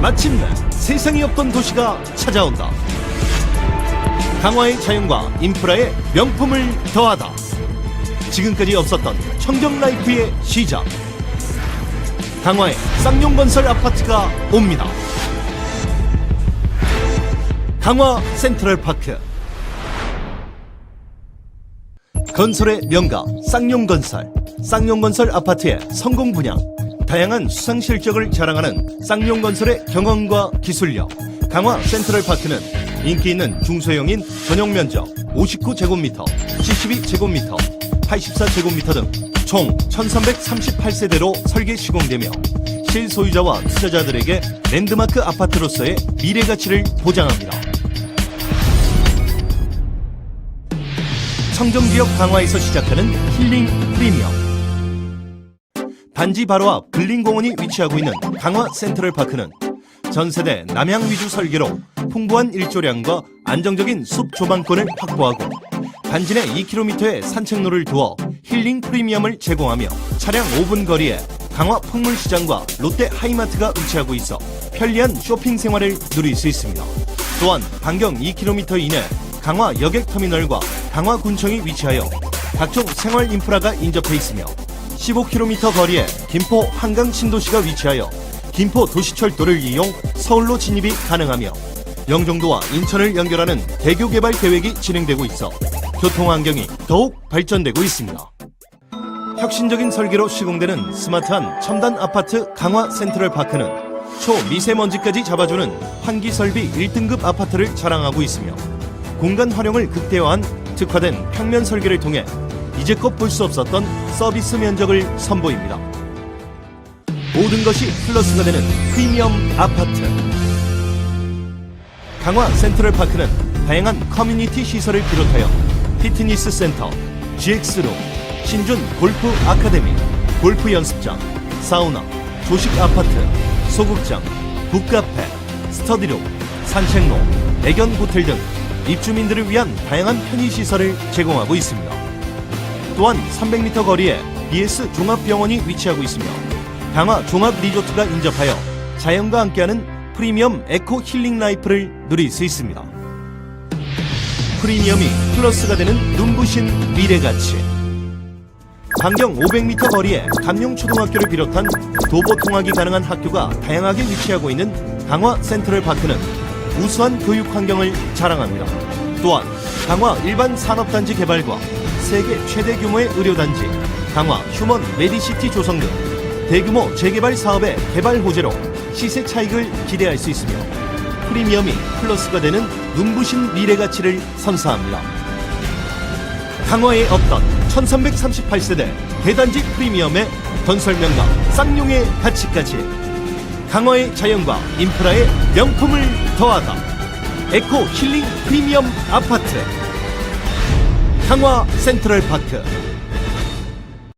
마침내 세상에 없던 도시가 찾아온다. 강화의 자연과 인프라에 명품을 더하다. 지금까지 없었던 청정 라이프의 시작. 강화의 쌍용 건설 아파트가 옵니다. 강화 센트럴 파크. 건설의 명가 쌍용 건설. 쌍용 건설 아파트의 성공 분야. 다양한 수상 실적을 자랑하는 쌍용건설의 경험과 기술력. 강화 센트럴 파크는 인기 있는 중소형인 전용 면적 59제곱미터, 72제곱미터, 84제곱미터 등 총 1338세대로 설계 시공되며 실소유자와 투자자들에게 랜드마크 아파트로서의 미래 가치를 보장합니다. 청정지역 강화에서 시작하는 힐링 프리미엄. 단지 바로 앞 근린공원이 위치하고 있는 강화 센트럴파크는 전세대 남향 위주 설계로 풍부한 일조량과 안정적인 숲 조망권을 확보하고 단지 내 2km의 산책로를 두어 힐링 프리미엄을 제공하며 차량 5분 거리에 강화 풍물시장과 롯데 하이마트가 위치하고 있어 편리한 쇼핑 생활을 누릴 수 있습니다. 또한 반경 2km 이내 강화 여객터미널과 강화군청이 위치하여 각종 생활 인프라가 인접해 있으며 15km 거리에 김포 한강 신도시가 위치하여 김포 도시철도를 이용 서울로 진입이 가능하며 영종도와 인천을 연결하는 대교 개발 계획이 진행되고 있어 교통 환경이 더욱 발전되고 있습니다. 혁신적인 설계로 시공되는 스마트한 첨단 아파트 강화 센트럴 파크는 초미세먼지까지 잡아주는 환기 설비 1등급 아파트를 자랑하고 있으며 공간 활용을 극대화한 특화된 평면 설계를 통해 이제껏 볼 수 없었던 서비스 면적을 선보입니다. 모든 것이 플러스가 되는 프리미엄 아파트. 강화 센트럴 파크는 다양한 커뮤니티 시설을 비롯하여 피트니스 센터, GX룸, 신준 골프 아카데미, 골프 연습장, 사우나, 조식 아파트, 소극장, 북카페, 스터디룸, 산책로, 애견 호텔 등 입주민들을 위한 다양한 편의 시설을 제공하고 있습니다. 또한 300m 거리에 BS 종합병원이 위치하고 있으며 강화 종합 리조트가 인접하여 자연과 함께하는 프리미엄 에코 힐링 라이프를 누릴 수 있습니다. 프리미엄이 플러스가 되는 눈부신 미래 가치. 반경 500m 거리에 감룡초등학교를 비롯한 도보 통학이 가능한 학교가 다양하게 위치하고 있는 강화 센트럴 파크는 우수한 교육 환경을 자랑합니다. 또한 강화 일반 산업단지 개발과 세계 최대 규모의 의료단지, 강화 휴먼 메디시티 조성 등 대규모 재개발 사업의 개발 호재로 시세 차익을 기대할 수 있으며 프리미엄이 플러스가 되는 눈부신 미래 가치를 선사합니다. 강화에 없던 1338세대 대단지 프리미엄의 건설 명가 쌍용의 가치까지 강화의 자연과 인프라에 명품을 더하다 에코 힐링 프리미엄 아파트 강화 센트럴 파크